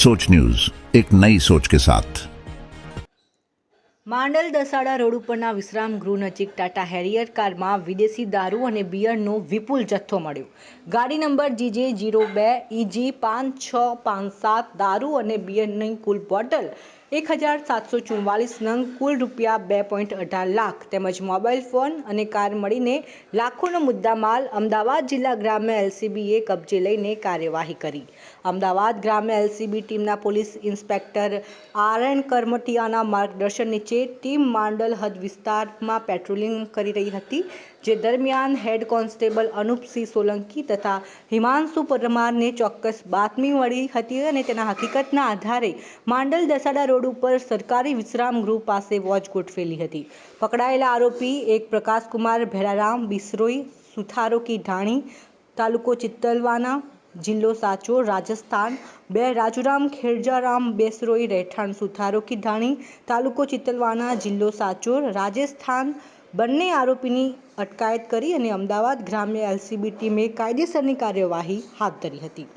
सोच न्यूज एक नई सोच के साथ માંડલ દસાડા રોડ ઉપરના વિશ્રામ ગૃહ નજીક ટાટા હેરિયર કારમાં વિદેશી દારૂ અને બિયરનો વિપુલ જથ્થો મળ્યો ગાડી નંબર જીજે જીરો બે ઇજી પાંચ છ પાંચ સાત દારૂ અને બિયરની કુલ બોટલ એક હજાર સાતસો ચુમ્માલીસ નંગ કુલ રૂપિયા બે પોઈન્ટ અઢાર લાખ તેમજ મોબાઈલ ફોન અને કાર મળીને લાખોનો મુદ્દામાલ અમદાવાદ જિલ્લા ગ્રામ્ય એલસીબીએ કબજે લઈને કાર્યવાહી કરી. અમદાવાદ ગ્રામ્ય એલસીબી ટીમના પોલીસ ઇન્સ્પેક્ટર આર એન કરમટિયાના માર્ગદર્શન નીચે ટીમ માંડલ હદ વિસ્તારમાં પેટ્રોલિંગ કરી રહી હતી, જે દરમિયાન હેડ કોન્સ્ટેબલ અનુપસિંહ સોલંકી તથા હિમાંશુ પરમારને ચોક્કસ બાતમી મળી હતી અને તેના હકીકતના આધારે માંડલ દસાડા રોડ ઉપર સરકારી વિશ્રામ ગૃહ પાસે વોચ ગોઠવેલી હતી. પકડાયેલા આરોપી એક પ્રકાશકુમાર ભેરારામ બિસરોઈ સુથારો કી ઢાણી, તાલુકો ચિત્તલવાના, જિલ્લો સાચો રાજસ્થાન, બે રાજુરામ, ખેરજારામ બેસરોઈ રહેઠાણ, સુથારો કી ઢાણી, તાલુકો ચિત્તલવાના, જિલ્લો સાચોર, રાજસ્થાન બંને આરોપીની અટકાયત કરી અને અમદાવાદ ગ્રામ્ય એલસીબી ટીમે કાયદેસરની કાર્યવાહી હાથ ધરી હતી.